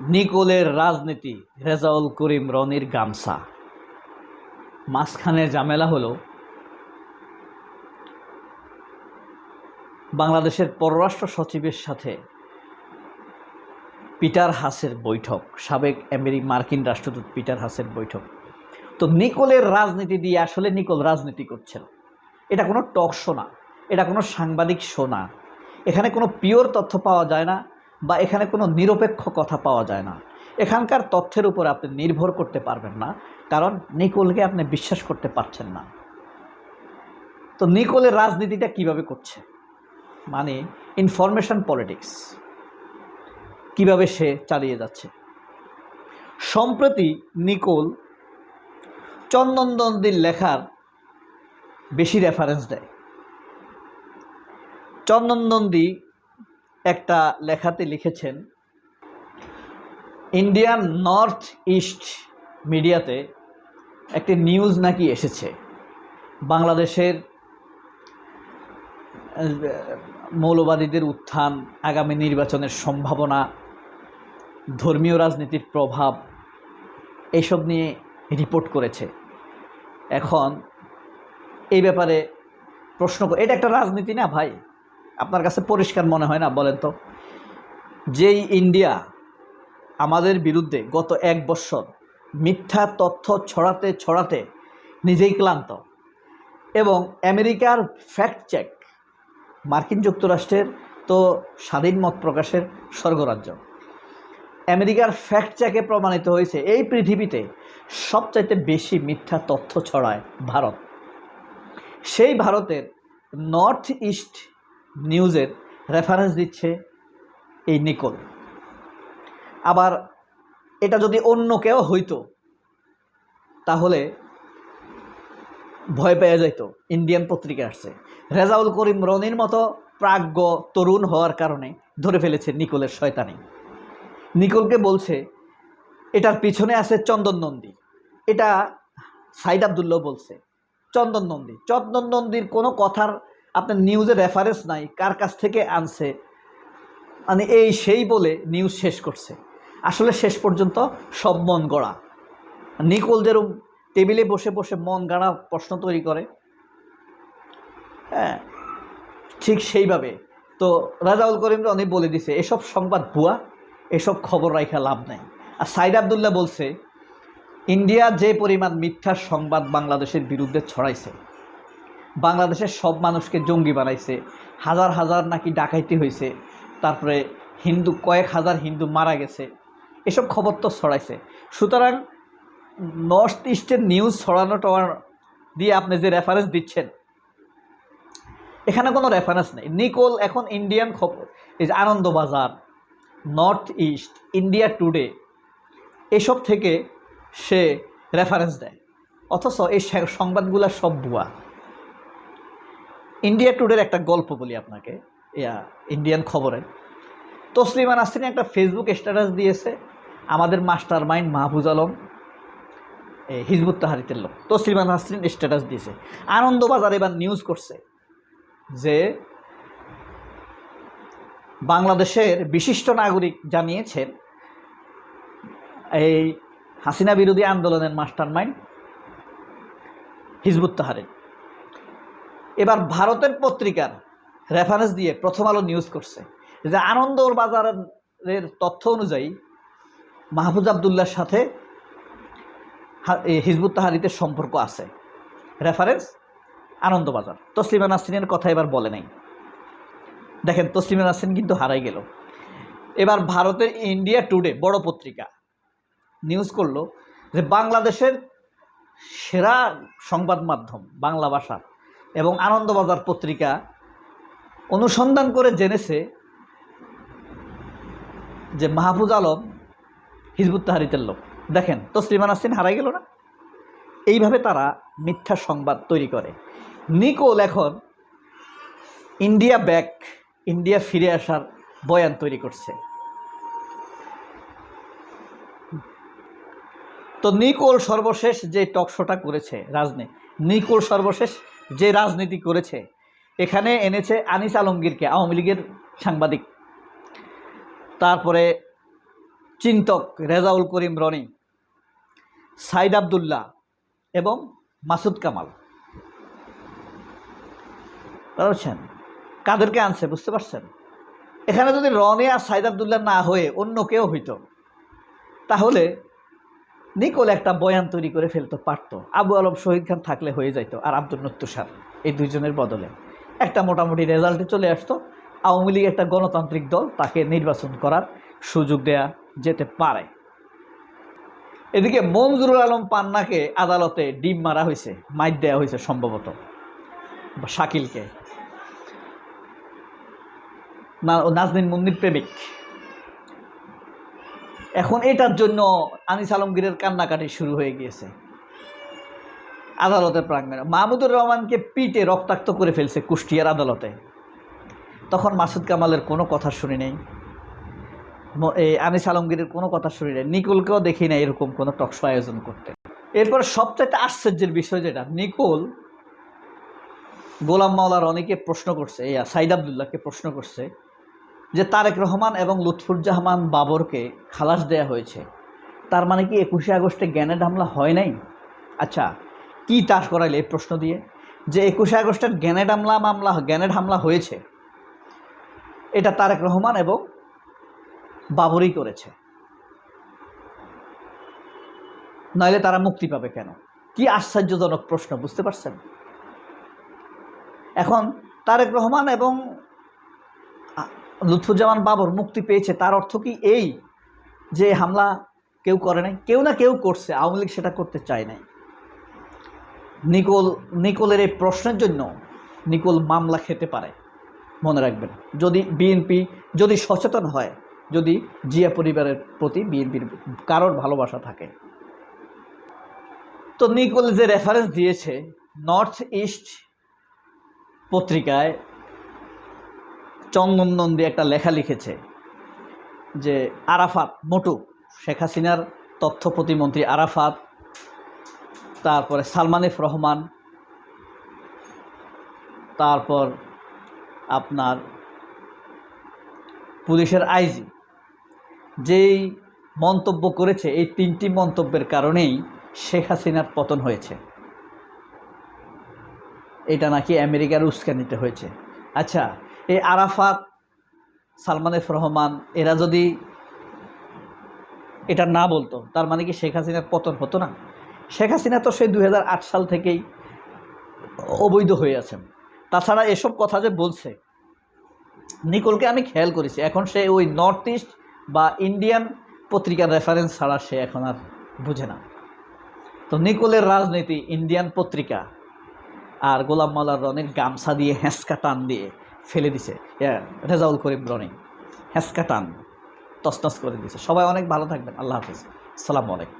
নিকোলের রাজনীতি, রেজাউল করিম রনির গামছা। মাঝখানে ঝামেলা হলো, বাংলাদেশের পররাষ্ট্র সচিবের সাথে পিটার হাসের বৈঠক, সাবেক আমেরিক মার্কিন রাষ্ট্রদূত পিটার হাসের বৈঠক। তো নিকোলের রাজনীতি দিয়ে আসলে নিকোল রাজনীতি করছেন। এটা কোনো টক শো না, এটা কোনো সাংবাদিক শো না। এখানে কোনো পিওর তথ্য পাওয়া যায় না বা এখানে কোনো নিরপেক্ষ কথা পাওয়া যায় না। এখানকার তথ্যের উপর আপনি নির্ভর করতে পারবেন না, কারণ নিকোলকে আপনি বিশ্বাস করতে পারছেন না। তো নিকোলের রাজনীতিটা কীভাবে করছে? মানে ইনফরমেশন পলিটিক্স। কীভাবে সে চালিয়ে যাচ্ছে? সম্প্রতি নিকোল চন্দন নন্দীর লেখার বেশি রেফারেন্স দেয়। চন্দন নন্দী একটা লেখাতে লিখেছেন, ইন্ডিয়ান নর্থ ইস্ট মিডিয়াতে একটি নিউজ নাকি এসেছে? বাংলাদেশের মৌলবাদীদের উত্থান, আগামী নির্বাচনের সম্ভাবনা, ধর্মীয় রাজনীতির প্রভাব এইসব নিয়ে রিপোর্ট করেছে। এখন এই ব্যাপারে প্রশ্ন এটা একটা রাজনীতি না ভাই? আপনার কাছে পরিষ্কার মনে হয় না, বলেন তো? যেই ইন্ডিয়া আমাদের বিরুদ্ধে গত এক বছর মিথ্যা তথ্য ছড়াতে ছড়াতে নিজেই ক্লান্ত এবং আমেরিকার ফ্যাক্ট চেক, মার্কিন যুক্তরাষ্ট্রের তো স্বাধীন মত প্রকাশের স্বর্গরাজ্য। আমেরিকার ফ্যাক্ট চেকে প্রমাণিত হয়েছে, এই পৃথিবীতে সবচাইতে বেশি মিথ্যা তথ্য ছড়ায় ভারত। সেই ভারতের নর্থ ইস্ট নিউজের রেফারেন্স দিচ্ছে এই নিকোল। আবার এটা যদি অন্য কেউ হইতো, তাহলে ভয় পেয়ে যাইতো ইন্ডিয়ান পত্রিকা আসছে রেজাউল করিম রনির মতো প্রাজ্ঞ তরুণ হওয়ার কারণে ধরে ফেলেছে নিকোলের শয়তানি। নিকোলকে বলছে, এটার পিছনে আছে চন্দন নন্দী। এটা সাইদ আবদুল্লাহ বলছে, চন্দন নন্দী। চন্দন নন্দীর কোনো কথার আপনার নিউজে রেফারেন্স নাই, কার কাছ থেকে আনছে? মানে এই সেই বলে নিউজ শেষ করছে। আসলে শেষ পর্যন্ত সব মন গড়া। নিকোল যেরকম টেবিলে বসে বসে মন গাড়া প্রশ্ন তৈরি করে হ্যাঁ ঠিক সেইভাবে। তো রাজাউল করিম অনেক বলে দিছে, এসব সংবাদ ভুয়া, এসব খবর রাখা লাভ নেই। আর সাইদ আবদুল্লাহ বলছে, ইন্ডিয়া যে পরিমাণ মিথ্যা সংবাদ বাংলাদেশের বিরুদ্ধে ছড়াইছে বাংলাদেশের সব মানুষকে জঙ্গি বানাইছে। হাজার হাজার নাকি ডাকাইতি হয়েছে তারপরে হিন্দু, কয়েক হাজার হিন্দু মারা গেছে। এসব খবর তো ছড়াইছে। সুতরাং নর্থ ইস্টের নিউজ ছড়ানো টড়ানো দিয়ে আপনি যে রেফারেন্স দিচ্ছেন, এখানে কোনো রেফারেন্স নেই। নিকোল, এখন ইন্ডিয়ান খবর। এই যে Anandabazar, north east, India today, এসব থেকে সে রেফারেন্স দেয়। অথচ এই সংবাদগুলো সব ভুয়া। ইন্ডিয়া টুডের একটা গল্প বলি আপনাকে। ইয়া ইন্ডিয়ান খবরে তসলিমা নাসরিন একটা ফেসবুক স্ট্যাটাস দিয়েছে আমাদের master mind Mahfuz Alam Hizb ut তাহারিতের লোক। তসলিমা নাসরিন স্ট্যাটাস দিয়েছে। আনন্দবাজার এবার নিউজ করছে যে বাংলাদেশের বিশিষ্ট নাগরিক জানিয়েছেন, এই হাসিনা বিরোধী আন্দোলনের মাস্টার মাইন্ড হিজবুত তাহারিন। এবার ভারতের পত্রিকার রেফারেন্স দিয়ে প্রথম আলো নিউজ করছে। যে আনন্দর বাজারের তথ্য অনুযায়ী মাহফুজ আবদুল্লার সাথে হিজবুত তাহারিতের সম্পর্ক আছে। রেফারেন্স আনন্দবাজার। তসলিমা নাসরিনের কথা এবার বলে নাই। দেখেন, তসলিমা নাসরিন কিন্তু হারাই গেল। এবার ভারতের ইন্ডিয়া টুডে বড় পত্রিকা নিউজ করল যে বাংলাদেশের সেরা সংবাদ মাধ্যম, বাংলা ভাষা এবং আনন্দবাজার পত্রিকা অনুসন্ধান করে জেনেছে যে মাহফুজ আলম হিজবুত তাহারিতের লোক। দেখেন, তসলিমা নাসরিন হারাই গেল না? এইভাবে তারা মিথ্যা সংবাদ তৈরি করে। নিকোল এখন ইন্ডিয়া ব্যাক ইন্ডিয়া ফিরে আসার বয়ান তৈরি করছে। তো নিকোল সর্বশেষ যে টক শোটা করেছে রাজনীতি, নিকোল সর্বশেষ যে রাজনীতি করেছে, এখানে এনেছে আনিস আলমগীরকে, আওয়ামী লীগের সাংবাদিক। তারপরে চিন্তক রেজাউল করিম রনি, সাইদ আবদুল্লাহ এবং মাসুদ কামাল। বুঝতে পারছেন কাদেরকে আনছে বুঝতে পারছেন? এখানে যদি রনি আর সাইদ আবদুল্লাহ না হয়ে অন্য কেউ হইতো, তাহলে নিকোল একটা বয়ান তৈরি করে ফেলতে, পারতো। আবু আলম শহীদ খান থাকলে হয়ে যাইতো আর আব্দুল নত্তুসার এই দুইজনের বদলে। একটা মোটামুটি রেজাল্টে চলে আসতো। আওয়ামী লীগ একটা গণতান্ত্রিক দল, তাকে নির্বাচন করার সুযোগ দেয়া যেতে পারে। এদিকে মঞ্জুরুল আলম পান্নাকে আদালতে ডিম মারা হয়েছে, মাইর দেওয়া হয়েছে সম্ভবত। শাকিলকে। নাজনীন মুন্নির প্রেমিক। এখন এটার জন্য আনিস আলমগীরের কান্নাকাটি শুরু হয়ে গিয়েছে। আদালতের প্রাঙ্গণে। মাহমুদুর রহমানকে পিটে রক্তাক্ত করে ফেলছে কুষ্টিয়ার আদালতে। তখন মাসুদ কামালের কোনো কথা শুনি নেই। এই আনিস আলমগীরের কোনো কথা শুনি নেই। নিকুলকেও দেখি না এরকম কোনো টকশো আয়োজন করতে। এরপর সবচাইতে আশ্চর্যের বিষয় যেটা, নিকুল গোলাম মাওলার অনেকে প্রশ্ন করছে এই সাইদ আবদুল্লাহকে প্রশ্ন করছে যে তারেক রহমান এবং লুৎফুজ্জামান বাবরকে খালাস দেয়া হয়েছে। তার মানে কি একুশে আগস্টে গ্যানেড হামলা হয় নাই? আচ্ছা কি তাস করাইলে এই প্রশ্ন দিয়ে? যে একুশে আগস্টের গ্যানেড হামলা মামলা গ্যানেড হামলা হয়েছে। এটা তারেক রহমান এবং বাবরই করেছে। নইলে তারা মুক্তি পাবে কেন? কি আশ্চর্যজনক প্রশ্ন, বুঝতে পারছেন? এখন তারেক রহমান এবং লুৎফুজ্জামান বাবর মুক্তি পেয়েছে, তার অর্থ কি এই যে হামলা কেউ করে নাই? কেউ না কেউ করছে, আওয়ামী লীগ সেটা করতে চায় নাই। নিকোল, নিকোলের এই প্রশ্নের জন্য নিকোল মামলা খেতে পারে, মনে রাখবেন। যদি বিএনপি, যদি সচেতন হয়, যদি জিয়া পরিবারের প্রতি বিএনপির কারোর ভালোবাসা থাকে। তো নিকোল যে রেফারেন্স দিয়েছে নর্থ ইস্ট পত্রিকায় চন্দন নন্দী একটা লেখা লিখেছে যে আরাফাত, মোটু, শেখ হাসিনার তথ্য প্রতিমন্ত্রী আরাফাত, তারপরে সালমানিফ রহমান, তারপর আপনার পুলিশের আইজি। যেই মন্তব্য করেছে, এই তিনটি মন্তব্যের কারণেই শেখ হাসিনার পতন হয়েছে। এটা নাকি আমেরিকার উস্কানিতে হয়েছে। আচ্ছা এই আরাফাত, সালমান এফ রহমান, এরা যদি এটা না বলতো, তার মানে কি শেখ হাসিনার পতন হতো না? শেখ হাসিনা তো সেই দু হাজার আট সাল থেকেই অবৈধ হয়ে আছেন। তাছাড়া এসব কথা যে বলছে, নিকোলকে আমি খেয়াল করেছি, এখন সে ওই নর্থ ইস্ট বা ইন্ডিয়ান পত্রিকার রেফারেন্স ছাড়া সে এখন আর বুঝে না। তো নিকোলের রাজনীতি, ইন্ডিয়ান পত্রিকা আর গোলাম মাল্লার রনির গামছা দিয়ে হেঁচকা টান দিয়ে ফেলে দিছে। রেজাউল করিম রনি হ্যাঁ টান তসনস করে দিয়েছে সবাই অনেক ভালো থাকবেন। আল্লাহ হাফিজ। সালামু আলাইকুম।